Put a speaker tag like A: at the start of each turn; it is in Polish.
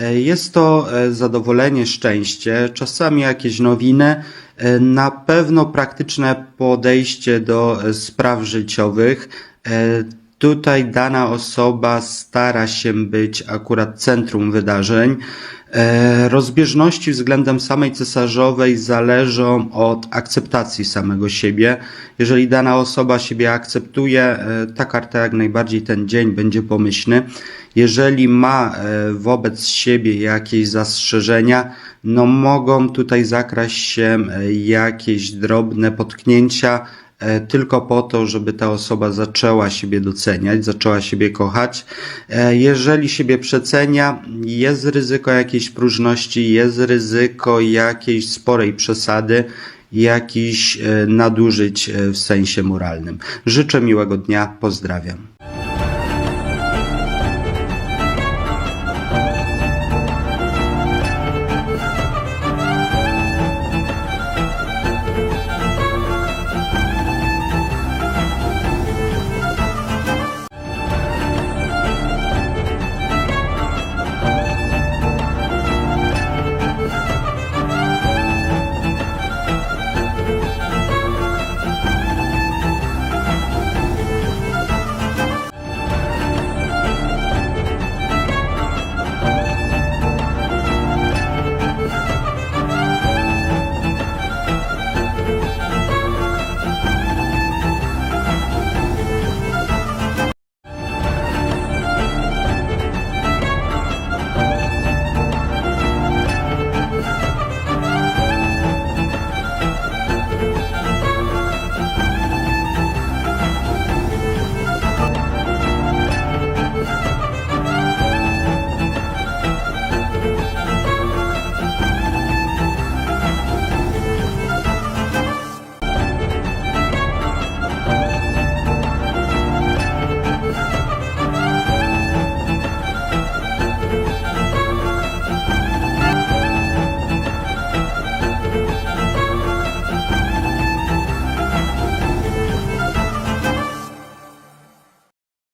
A: E, Jest to e, zadowolenie, szczęście, czasami jakieś nowiny, e, na pewno praktyczne podejście do spraw życiowych. Tutaj dana osoba stara się być akurat centrum wydarzeń. E, Rozbieżności względem samej cesarzowej zależą od akceptacji samego siebie. Jeżeli dana osoba siebie akceptuje, e, ta karta jak najbardziej ten dzień będzie pomyślny. Jeżeli ma e, wobec siebie jakieś zastrzeżenia, no mogą tutaj zakraść się jakieś drobne potknięcia, tylko po to, żeby ta osoba zaczęła siebie doceniać, zaczęła siebie kochać. E, Jeżeli siebie przecenia, jest ryzyko jakiejś próżności, jest ryzyko jakiejś sporej przesady, jakichś e, nadużyć e, w sensie moralnym. Życzę miłego dnia, pozdrawiam.